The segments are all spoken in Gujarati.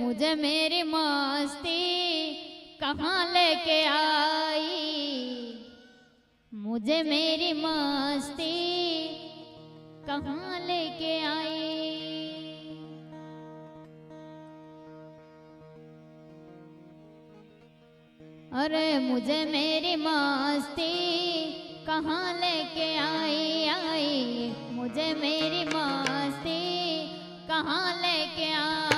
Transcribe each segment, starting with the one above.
मुझे मेरी मस्ती कहाँ लेके आई? मुझे मेरी मस्ती कहाँ लेके आई? अरे मुझे मेरी मस्ती कहाँ लेके आई आई? मुझे मेरी मस्ती कहाँ लेके आई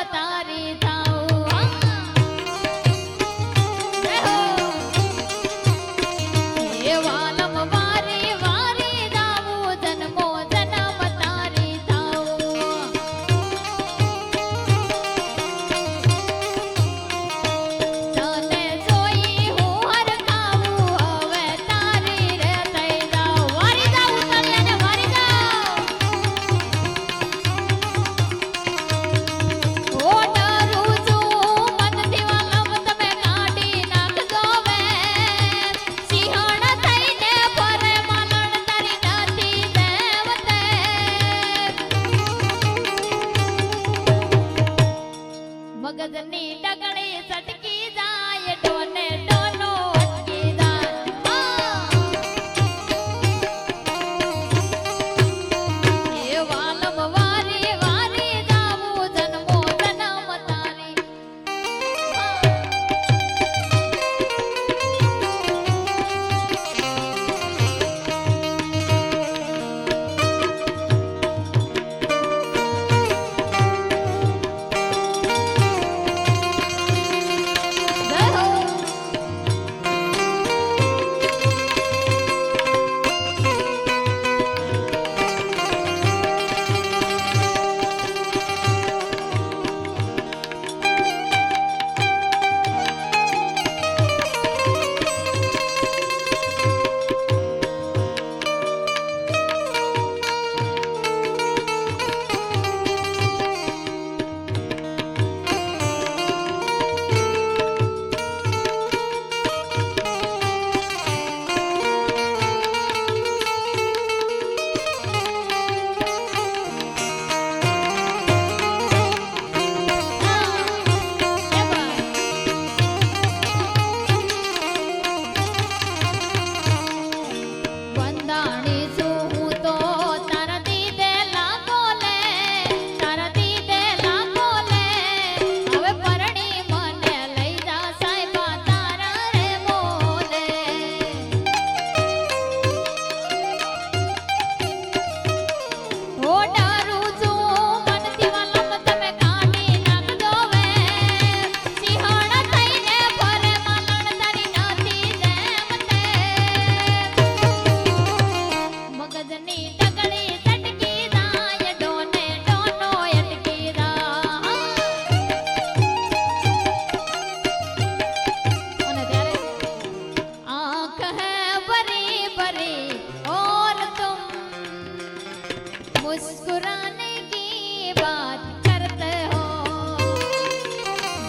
તારી મગજની ડગળી સટકી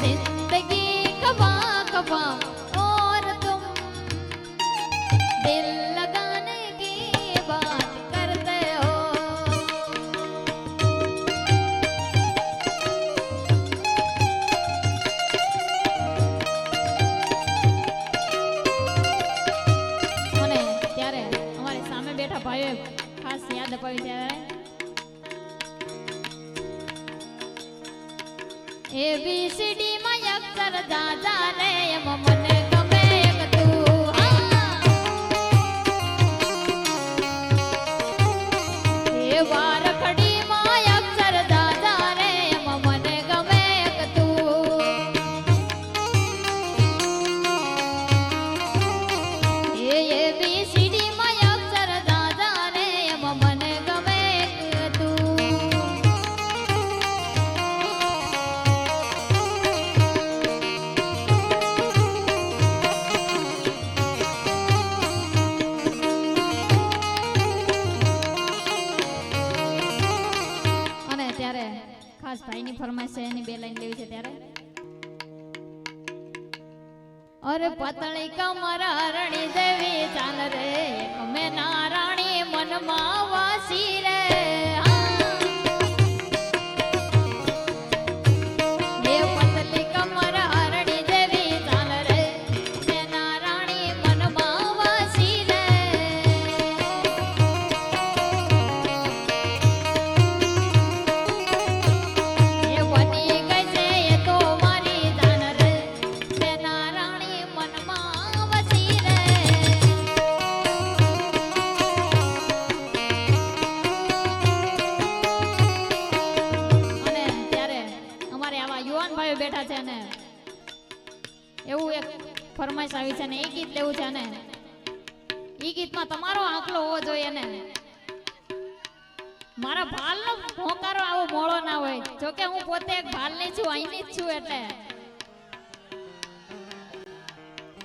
This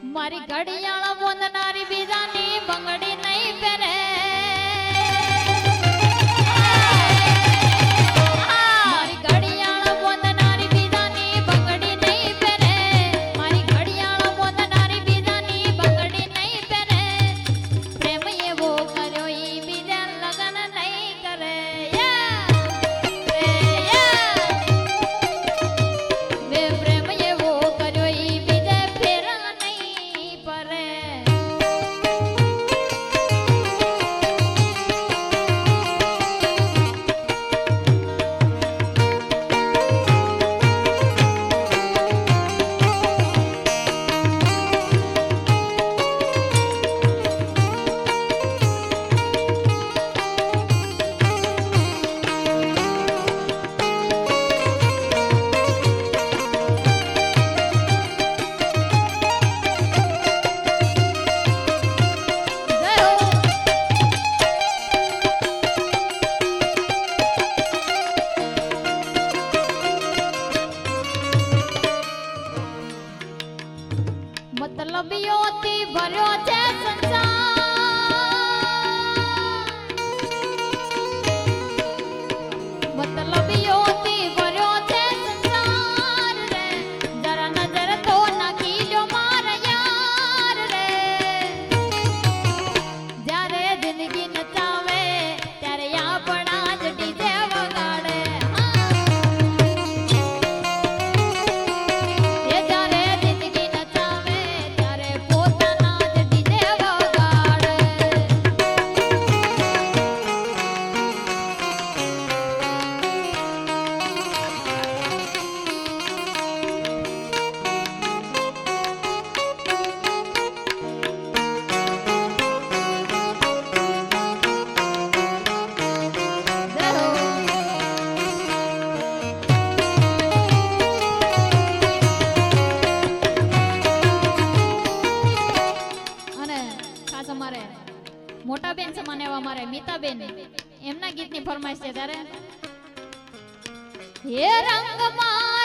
મારી ઘડિયાળ બોંધનારી બીજાની બંગડી નહીં પહેરે. દિવસ અમારે. મોટા બેન સમાન એવા અમારે મીતાબેન એમના ગીતની ફરમાઈશ છે, ત્યારે. હે રંગમાં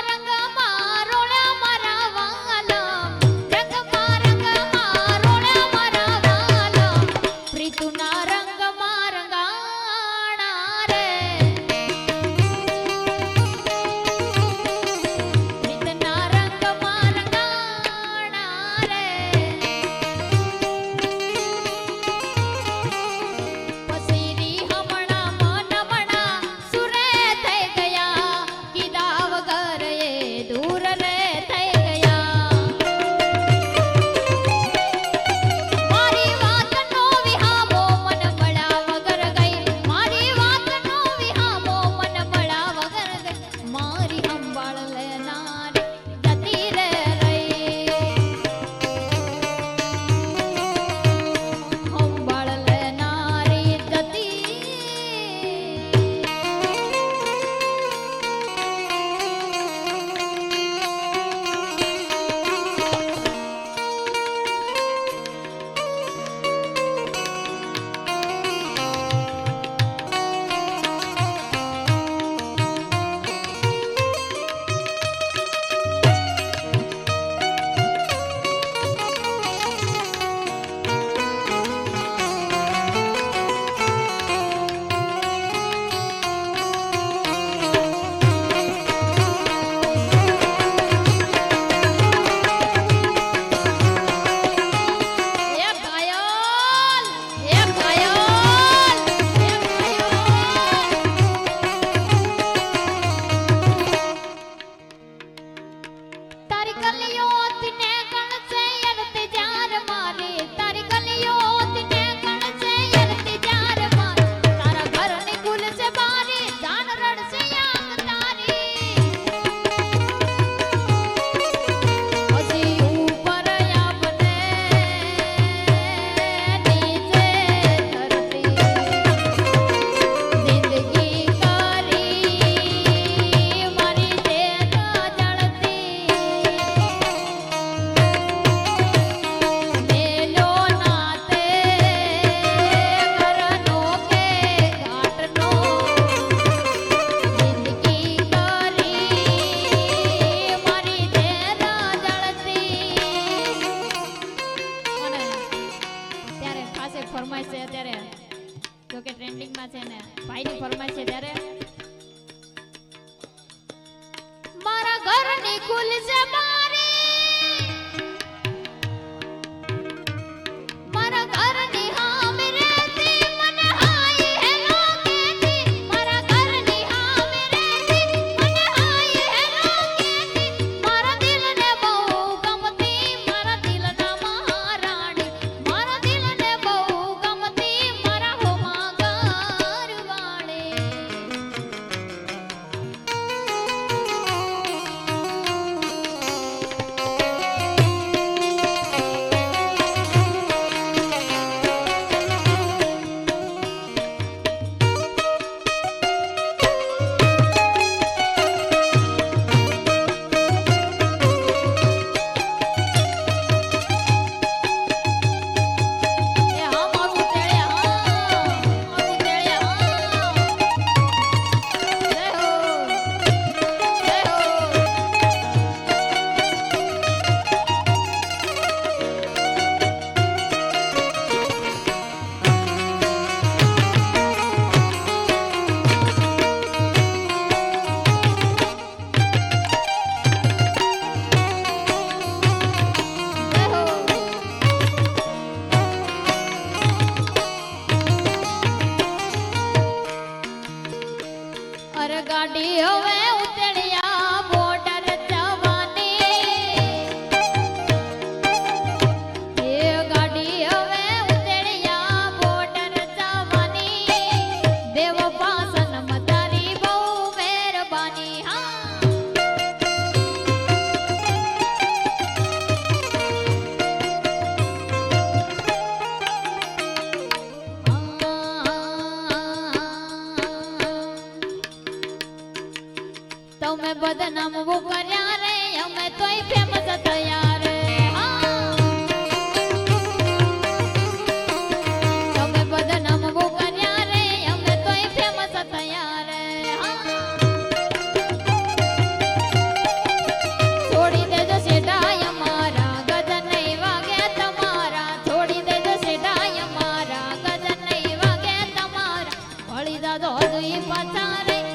Devo a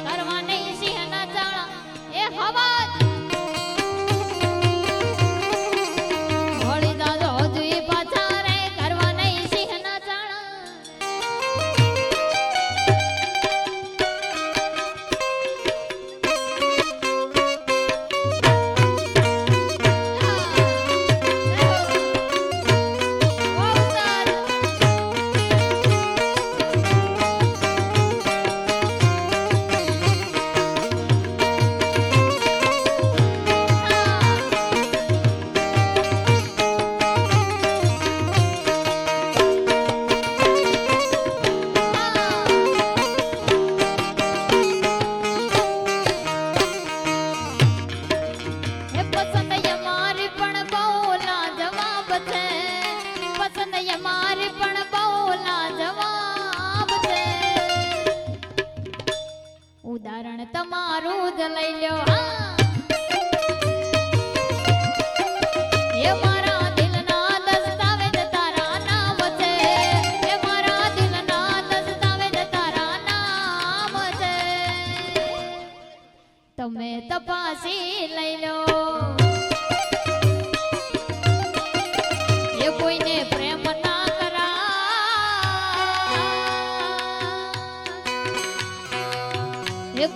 કરવાને સિંહના ચાળા. એ હવા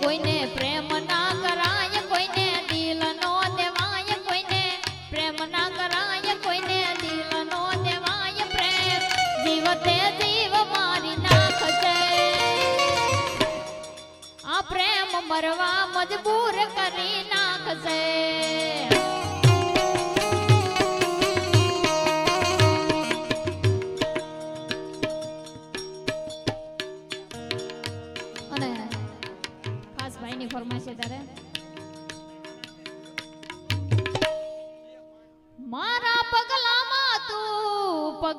કોઈને પ્રેમ ના કરાય, કોઈને દિલ નો દેવાય, કોઈને પ્રેમ ના કરાય, કોઈને દિલ નો દેવાય, પ્રેમ જીવતે જીવ મારી નાખજે. આ પ્રેમ મરવા મજબૂર કરી નાખજે.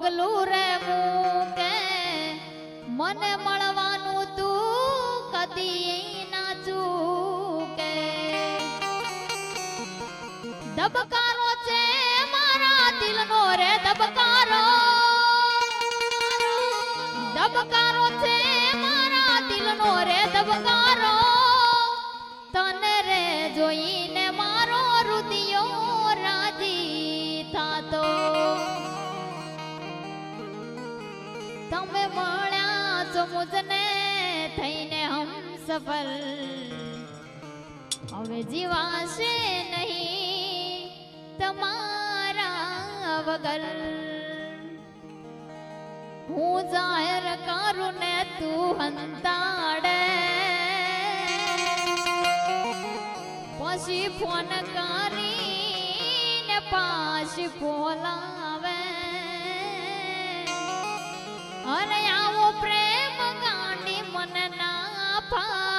પગલું રહેવું કે મને મળવાનું તું કદી ના ચૂકે. ધબકારો છે મારા દિલનો રે દબકારો ધબકારો ને થઈને હમ સફળ હવે જીવાશે નહીં તમારા વગર. હું જાહેર કરું ને તું હંતાડે. પછી ફોન કરીને પાછી બોલાવે. અરે ના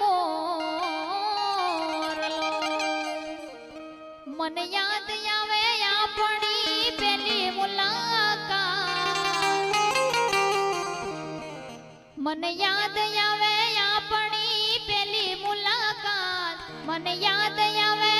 મોરલો. મને યાદ આવે આપણી પેલી મુલાકાત. મને યાદ આવે આપણી પેલી મુલાકાત. મને યાદ આવે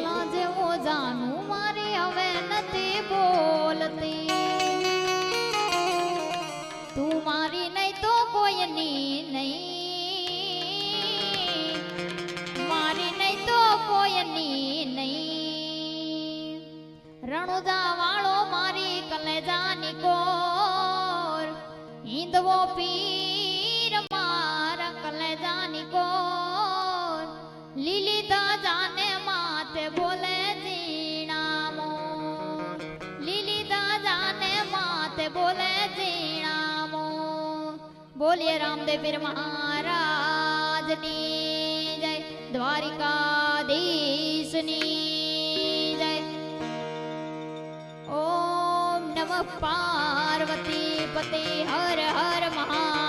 પેલા જેવો જાનું, મારી હવે નથી બોલતી. તું મારી નહીં તો કોઈની નહીં. મારી નહીં તો કોઈની નહીં. રણુજા વાળો મારી કલેજાની કોર હિંદવો પીર બોલીએ રામદેવ પીર મહારાજની જય દ્વારિકાધીશની જય. ઓમ નમઃ પાર્વતી પતે હર હર મહાદેવ